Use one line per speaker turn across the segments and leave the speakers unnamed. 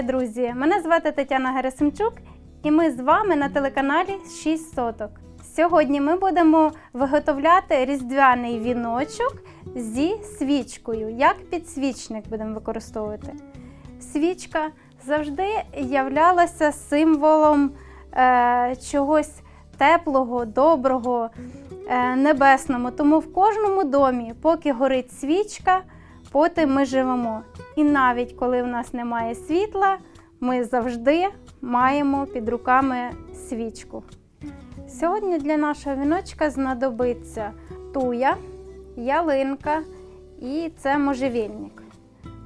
Вітаю, друзі! Мене звати Тетяна Герасимчук, і ми з вами на телеканалі 6 соток. Сьогодні ми будемо виготовляти різдвяний віночок зі свічкою. Як підсвічник будемо використовувати. Свічка завжди являлася символом е, чогось теплого, доброго, е, небесного. Тому в кожному домі, поки горить свічка, поти ми живемо. І навіть коли в нас немає світла, ми завжди маємо під руками свічку. Сьогодні для нашого віночка знадобиться туя, ялинка і це можжевельник.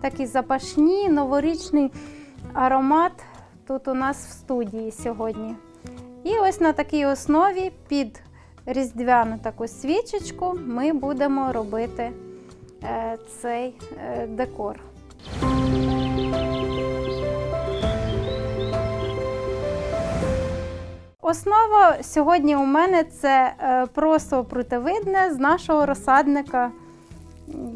Такий запашний новорічний аромат тут у нас в студії сьогодні. І ось на такій основі під різдвяну таку свічечку ми будемо робити цей е, декор. Основа сьогодні у мене це е, просо прутовидне з нашого розсадника.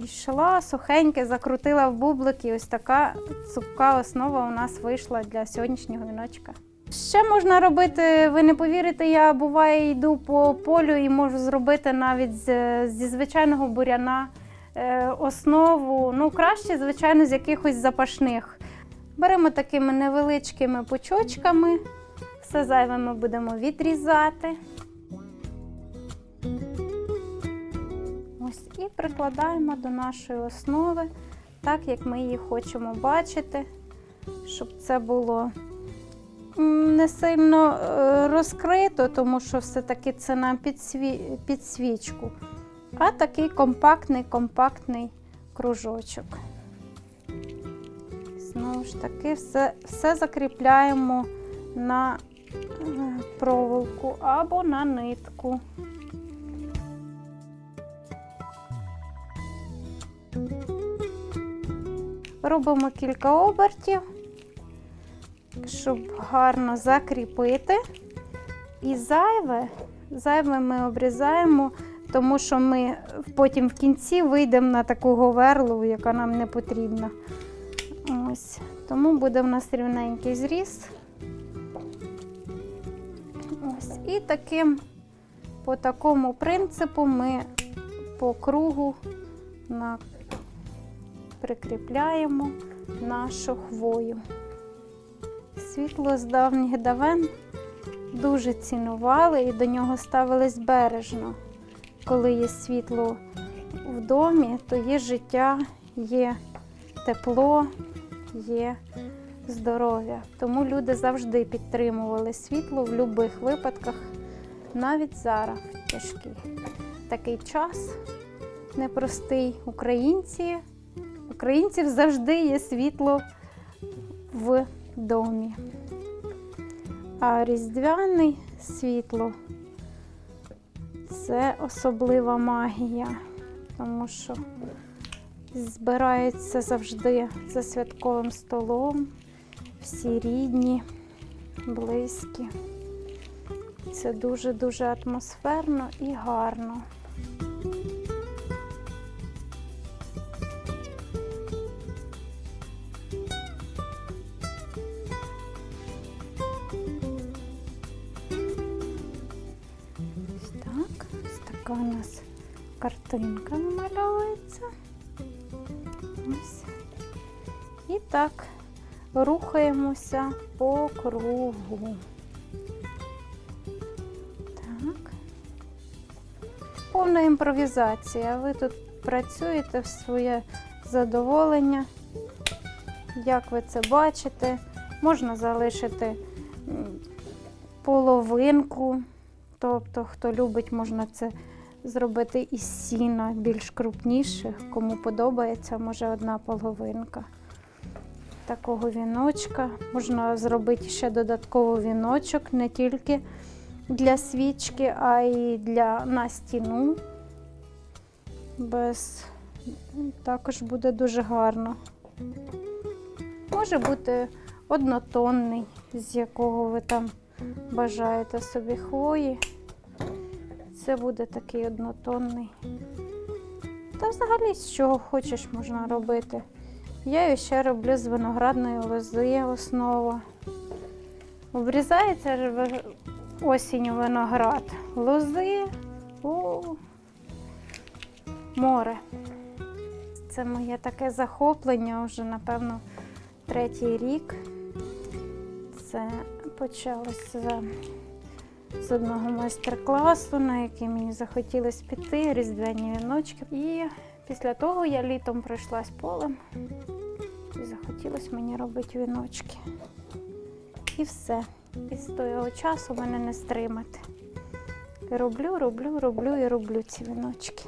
Йшла сухеньке, закрутила в бублики. Ось така цупка основа у нас вийшла для сьогоднішнього віночка. Ще можна робити, ви не повірите, я буває йду по полю і можу зробити навіть зі звичайного буряна е, основу. Ну, краще, звичайно, з якихось запашних. Беремо такими невеличкими пучочками. Все зайве ми будемо відрізати. Ось і прикладаємо до нашої основи, так як ми її хочемо бачити, щоб це було не сильно е, розкрито, тому що все-таки це нам під, сві... під свічку, а такий компактний, компактний кружочок. Знову ж таки, все, все закріпляємо на е, проволоку або на нитку. Робимо кілька обертів, щоб гарно закріпити. І зайве, зайве ми обрізаємо, тому що ми потім в кінці вийдемо на таку говерлу, яка нам не потрібна. Ось. Тому буде в нас рівненький зріз. Ось. І таким, по такому принципу ми по кругу на, прикріпляємо нашу хвою. Світло з давніх давен дуже цінували і до нього ставились бережно. Коли є світло в домі, то є життя, є тепло, є здоров'я. Тому люди завжди підтримували світло в будь-яких випадках, навіть зараз в тяжкий такий час непростий. Українці, українців завжди є світло в домі. А різдвяне світло це особлива магія, тому що збираються завжди за святковим столом, всі рідні, близькі. Це дуже-дуже атмосферно і гарно. Така у нас картинка намальовується. І так рухаємося по кругу. Так. Повна імпровізація. Ви тут працюєте в своє задоволення. Як ви це бачите, можна залишити половинку. Тобто, хто любить, можна це зробити із сіна більш крупніше. Кому подобається, може одна половинка такого віночка. Можна зробити ще додатково віночок не тільки для свічки, а й для на стіну. Без також буде дуже гарно. Може бути однотонний, з якого ви там бажаєте собі хвої. Це буде такий однотонний. Та взагалі з чого хочеш можна робити. Я її ще роблю з виноградної лози основа. Обрізається осінню виноград. Лози, о, море. Це моє таке захоплення вже, напевно, третій рік. Це почалося з, одного майстер-класу, на який мені захотілося піти, різдвяні віночки. І після того я літом пройшлась полем і захотілося мені робити віночки. І все. І з того часу мене не стримати. Роблю, роблю, роблю і роблю ці віночки.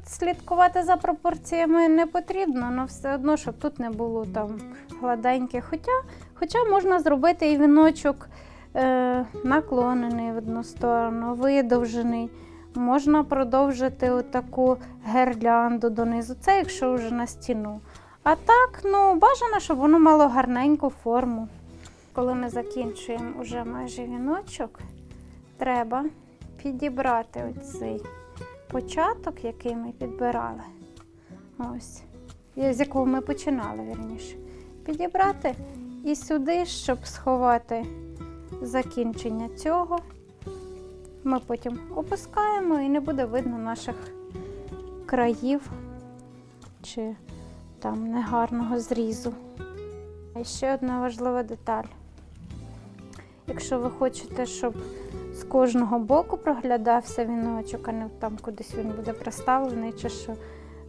Тут слідкувати за пропорціями не потрібно, але все одно, щоб тут не було там гладеньких. Хоча, хоча можна зробити і віночок е, наклонений в одну сторону, видовжений. Можна продовжити отаку гірлянду донизу. Це якщо вже на стіну. А так, ну, бажано, щоб воно мало гарненьку форму. Коли ми закінчуємо уже майже віночок, треба підібрати оцей початок, який ми підбирали. Ось. З якого ми починали, вірніше. Підібрати і сюди, щоб сховати закінчення цього. Ми потім опускаємо і не буде видно наших країв чи там негарного зрізу. І ще одна важлива деталь. Якщо ви хочете, щоб з кожного боку проглядався віночок, а не там кудись він буде приставлений, чи що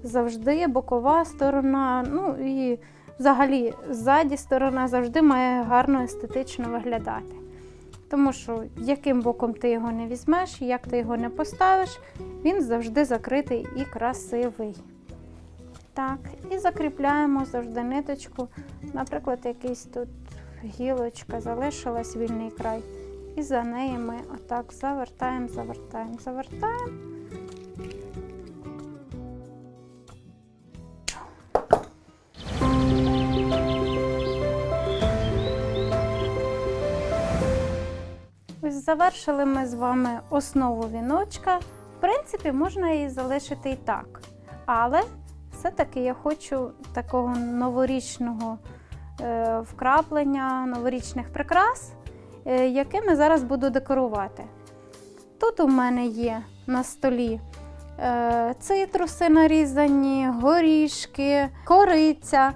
завжди бокова сторона, ну і взагалі ззаді сторона завжди має гарно естетично виглядати. Тому що яким боком ти його не візьмеш, як ти його не поставиш, він завжди закритий і красивий. Так, і закріпляємо завжди ниточку. Наприклад, якийсь тут гілочка залишилась вільний край. І за неї ми отак завертаємо, завертаємо, завертаємо. Завершили ми з вами основу віночка. В принципі, можна її залишити і так. Але все-таки я хочу такого новорічного е, вкраплення, новорічних прикрас, якими зараз буду декорувати. Тут у мене є на столі е, цитруси нарізані, горішки, кориця.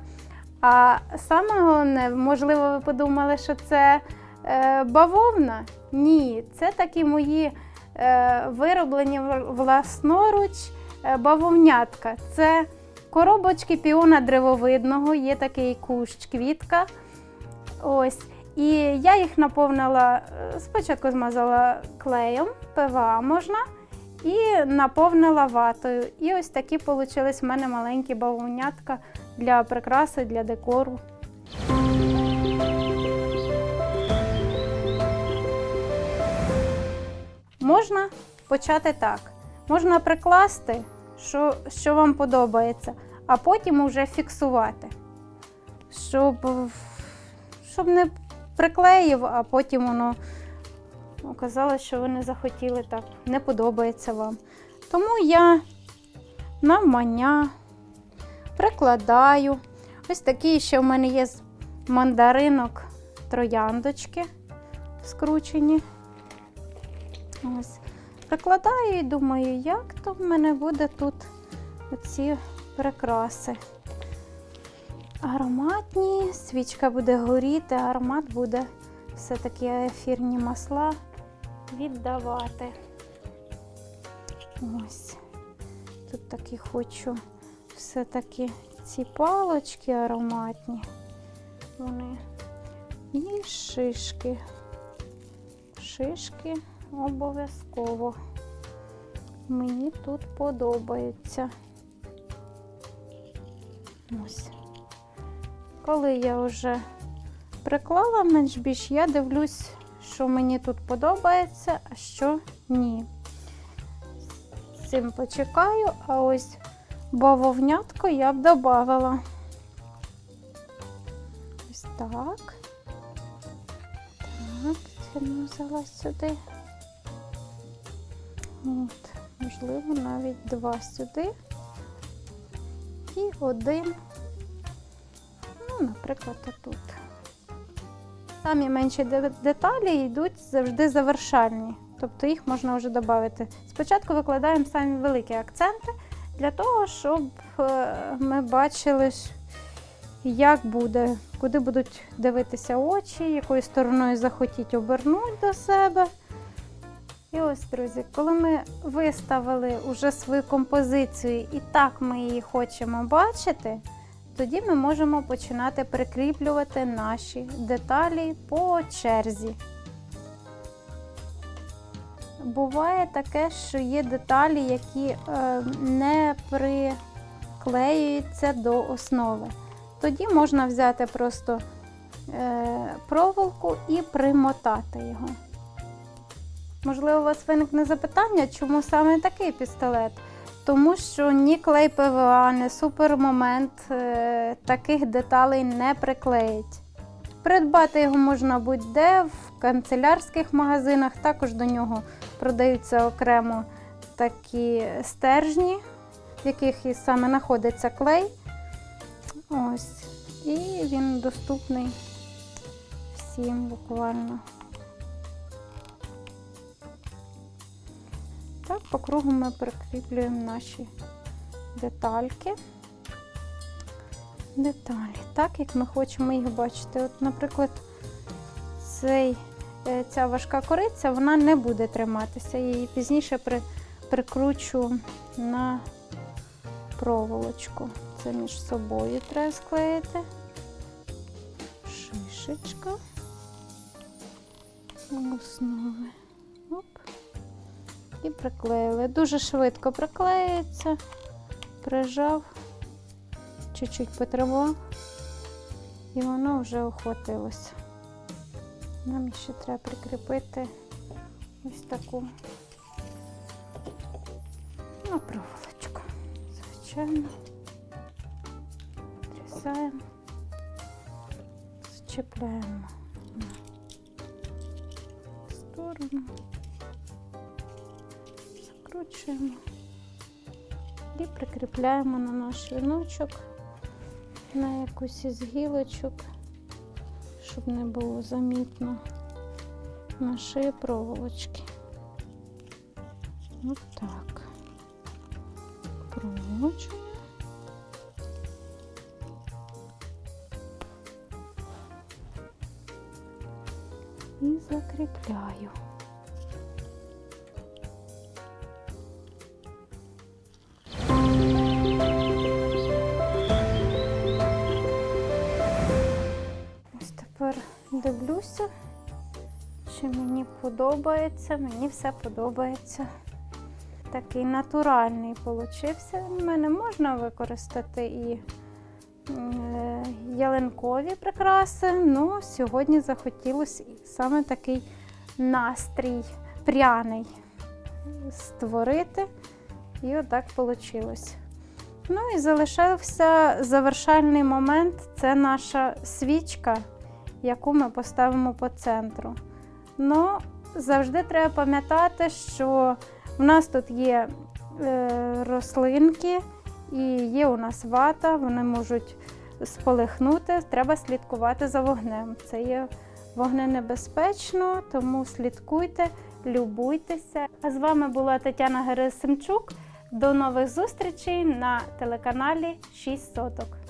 А саме головне, можливо, ви подумали, що це е, бавовна. Ні, це такі мої е, вироблені власноруч е, бавовнятка. Це коробочки піона древовидного, є такий кущ, квітка. Ось. І я їх наповнила, е, спочатку змазала клеєм, ПВА можна, і наповнила ватою. І ось такі вийшли в мене маленькі бавовнятка для прикраси, для декору. Можна почати так. Можна прикласти, що, що вам подобається, а потім вже фіксувати. Щоб, щоб не приклеїв, а потім воно оказалось, що ви не захотіли так, не подобається вам. Тому я навмання прикладаю. Ось такі ще в мене є мандаринок трояндочки скручені. Ось. Прикладаю і думаю, як то в мене буде тут оці прикраси. Ароматні, свічка буде горіти, аромат буде все-таки ефірні масла віддавати. Ось. Тут такі хочу все-таки ці палочки ароматні. Вони і шишки. Шишки обов'язково. Мені тут подобається. Ось. Коли я вже приклала менш більш, я дивлюсь, що мені тут подобається, а що ні. З цим почекаю, а ось бавовнятку я б додавала. Ось так. Так, взяла сюди. От, можливо, навіть два сюди. І один, ну, наприклад, отут. Самі менші деталі йдуть завжди завершальні, тобто їх можна вже додати. Спочатку викладаємо самі великі акценти для того, щоб е, ми бачили, як буде, куди будуть дивитися очі, якою стороною захотіть обернути до себе. І ось, друзі, коли ми виставили уже свою композицію і так ми її хочемо бачити, тоді ми можемо починати прикріплювати наші деталі по черзі. Буває таке, що є деталі, які е, не приклеюються до основи. Тоді можна взяти просто е, проволоку і примотати його. Можливо, у вас виникне запитання, чому саме такий пістолет? Тому що ні клей ПВА, ні супермомент е, таких деталей не приклеїть. Придбати його можна будь-де в канцелярських магазинах, також до нього продаються окремо такі стержні, в яких і саме знаходиться клей. Ось. І він доступний всім буквально. По кругу ми прикріплюємо наші детальки. Деталі, так як ми хочемо їх бачити. От, наприклад, цей, е, ця важка кориця вона не буде триматися. Я її пізніше при, прикручу на проволочку. Це між собою треба склеїти. Шишечка. Основи. Оп і приклеїли. Дуже швидко приклеюється, прижав, чуть-чуть потримав, і воно вже охватилося. Нам ще треба прикріпити ось таку. Ну, проволочку. Звичайно, трясаємо, зчіпляємо на сторону закручуємо і прикріпляємо на наш віночок на якусь із гілочок, щоб не було замітно нашої проволочки. Ось так. Проволочую. І закріпляю. Дивлюся, чи мені подобається. Мені все подобається. Такий натуральний получився. У мене можна використати і е, ялинкові прикраси. Ну, сьогодні захотілося саме такий настрій пряний створити. І отак вийшло. Ну і залишився завершальний момент це наша свічка, яку ми поставимо по центру. Ну, завжди треба пам'ятати, що в нас тут є е, рослинки і є у нас вата, вони можуть сполихнути, треба слідкувати за вогнем. Це є вогненебезпечно, тому слідкуйте, любуйтеся. А з вами була Тетяна Герасимчук. До нових зустрічей на телеканалі 6 соток.